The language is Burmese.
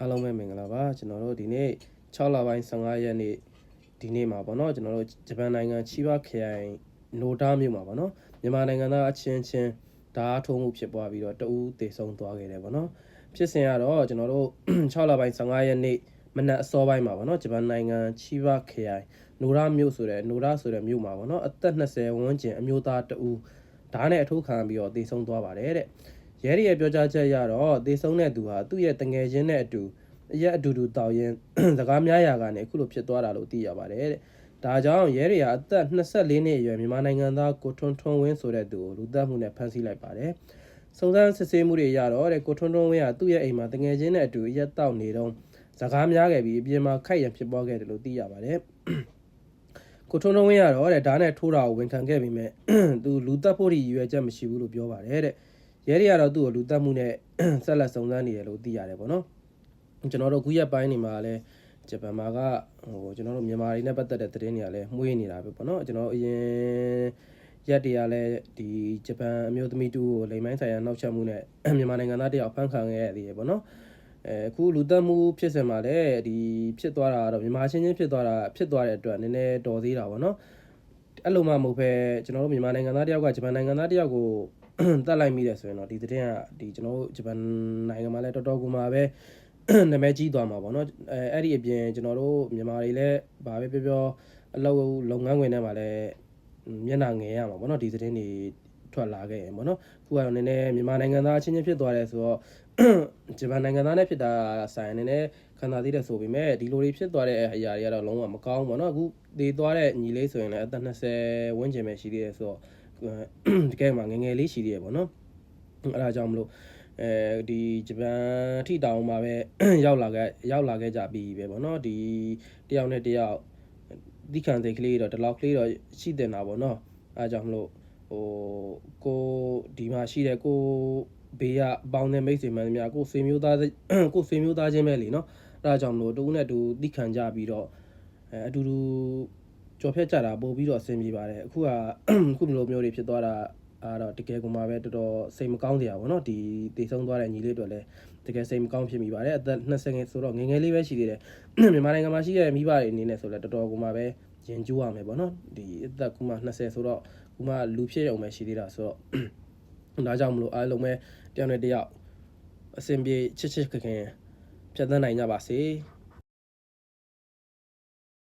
အားလုံးပဲမင်္ဂလာပါကျွန်တော်တို့ဒီနေ့6လပိုင်း15ရက်နေ့ဒီနေ့မှာပေါ့နော်ကျွန်တော်တို့ဂျပန်နိုင်ငံချီဘခရိုင်နိုတာမြို့မှာပေါ့နော်မြန်မာနိုင်ငံသားအချင်းချင်းဓာတ်ထုံးမှုဖြစ်ပွားပြီးတော့တဦးသေဆုံးသွားခဲ့တယ်ပေါ့နော်ဖြစ်စဉ်ကတော့ကျွန်တော်တို့6လပိုင်း15ရက်နေ့မနက်အစောပိုင်းမှာပေါ့နော်ဂျပန်နိုင်ငံချီဘခရိုင်နိုရာမြို့ဆိုတဲ့နိုရာဆိုတဲ့မြို့မှာပေါ့နော်အသက်20ဝန်းကျင်အမျိုးသားတဦးဓာတ်နဲ့အထိုးခံပြီးတော့သေဆုံးသွားပါတယ်တဲ့ ရဲရီရဲ့ပြောကြားချက်ရတော့သေဆုံးတဲ့သူဟာသူ့ရဲ့တငယ်ချင်းနဲ့အတူအရက်အတူတူတောက်ရင်စကားများရာကနေအခုလိုဖြစ်သွားတာလို့သိရပါတယ်တဲ့။ဒါကြောင့်ရဲရီဟာအသက်24နှစ်အရွယ်မြန်မာနိုင်ငံသားကိုထွန်းထွန်းဝင်းဆိုတဲ့သူကိုလူသက်မှုနဲ့ဖမ်းဆီးလိုက်ပါတယ်။စုံစမ်းစစ်ဆေးမှုတွေရတော့တဲ့ကိုထွန်းထွန်းဝင်းဟာသူ့ရဲ့အိမ်မှာတငယ်ချင်းနဲ့အတူအရက်တောက်နေတော့စကားများခဲ့ပြီးအပြင်မှာခိုက်ရန်ဖြစ်ပွားခဲ့တယ်လို့သိရပါတယ်။ကိုထွန်းထွန်းဝင်းရတော့တဲ့ဓာတ်နဲ့ထိုးတာကိုဝန်ခံခဲ့ပြီးမြဲသူလူသက်ဖို့ရည်ရွယ်ချက်မရှိဘူးလို့ပြောပါတယ်တဲ့ ရဲတွေကတော့သူ့ကိုလူတက်မှုနဲ့ဆက်လက်စုံစမ်းနေတယ်လို့သိရတယ်ပေါ့နော်ကျွန်တော်တို့ခုရက်ပိုင်းနေမှာလည်းဂျပန်မှာကဟိုကျွန်တော်တို့မြန်မာတွေနဲ့ပတ်သက်တဲ့သတင်းတွေကလည်းမှုေးနေတာပဲပေါ့နော်ကျွန်တော်အရင်ရက်တွေကလည်းဒီဂျပန်အမျိုးသမီးတူကိုလိမ်မိုင်းဆိုင်ရာနှောက်ယှက်မှုနဲ့မြန်မာနိုင်ငံသားတယောက်ဖမ်းခံခဲ့ရသေးတယ်ပေါ့နော်အဲအခုလူတက်မှုဖြစ်စင်မှာလည်းဒီဖြစ်သွားတာကတော့မြန်မာချင်းချင်းဖြစ်သွားတာဖြစ်သွားတဲ့အတွက်နည်းနည်းတော်သေးတာပေါ့နော်အဲ့လိုမှမဟုတ်ပဲကျွန်တော်တို့မြန်မာနိုင်ငံသားတယောက်ကဂျပန်နိုင်ငံသားတယောက်ကို တတ်လိုက်မိတယ်ဆိုရင်တော့ဒီသတင်းကဒီကျွန်တော်တို့ဂျပန်နိုင်ငံမှာလည်းတော်တော်ကူမှာပဲနာမည်ကြီးသွားမှာပေါ့နော်အဲအဲ့ဒီအပြင်ကျွန်တော်တို့မြန်မာတွေလည်းဗာပဲပြောပြောအလုပ်လုပ်ငန်းဝင်ထဲမှာလည်းမျက်နှာငယ်ရမှာပေါ့နော်ဒီသတင်းတွေထွက်လာခဲ့ရင်ပေါ့နော်ခုကတော့နည်းနည်းမြန်မာနိုင်ငံသားအချင်းချင်းဖြစ်သွားတယ်ဆိုတော့ဂျပန်နိုင်ငံသားနဲ့ဖြစ်တာဆိုင်နည်းနည်းခံစားသေးတယ်ဆိုပေမဲ့ဒီလိုတွေဖြစ်သွားတဲ့အရာတွေကတော့လုံးဝမကောင်းဘူးပေါ့နော်အခုဒီသွားတဲ့ညီလေးဆိုရင်လည်းအသက်20ဝန်းကျင်ပဲရှိသေးတယ်ဆိုတော့ တကယ်မှငယ်ငယ်လေးရှိသေးရပေါ့နော်အဲ့ဒါကြောင့်မလို့အဲဒီဂျပန်ထိတောင်မှာပဲရောက်လာခဲ့ရောက်လာခဲ့ကြပြီပဲပေါ့နော်ဒီတယောက်နဲ့တယောက်ဒီခံတဲ့ကလေးတော့ဒီလောက်ကလေးတော့ရှိတင်တာပေါ့နော်အဲ့ဒါကြောင့်မလို့ဟိုကိုဒီမှာရှိတဲ့ကိုဘေးကပေါင်းတဲ့မိတ်ဆွေမှန်သမျှကိုဆွေမျိုးသားကိုဆွေမျိုးသားချင်းပဲလीနော်အဲ့ဒါကြောင့်မလို့တူနဲ့တူတိခံကြပြီးတော့အဲအတူတူ ကြော်ဖြတ်ကြတာပို့ပြီးတော့အဆင်ပြေပါတယ်အခုကအခုမျိုးမျိုးတွေဖြစ်သွားတာအားတော့တကယ်ကိုမှပဲတော်တော်စိတ်မကောင်းစရာပေါ့နော်ဒီတည်ဆုံးသွားတဲ့ညီလေးတွေလည်းတကယ်စိတ်မကောင်းဖြစ်မိပါတယ်အသက်20ငယ်ဆိုတော့ငယ်ငယ်လေးပဲရှိသေးတယ်မြန်မာနိုင်ငံမှာရှိတဲ့မိဘတွေအနေနဲ့ဆိုလည်းတော်တော်ကိုမှပဲရင်ကျိုးရမယ်ပေါ့နော်ဒီအသက်ကူမှ20ဆိုတော့ကူမှလူဖြစ်ရုံပဲရှိသေးတာဆိုတော့ဒါကြောင့်မလို့အားလုံးပဲတယောက်နဲ့တယောက်အဆင်ပြေချစ်ချစ်ခင်ခင်ဖြတ်သန်းနိုင်ကြပါစေ။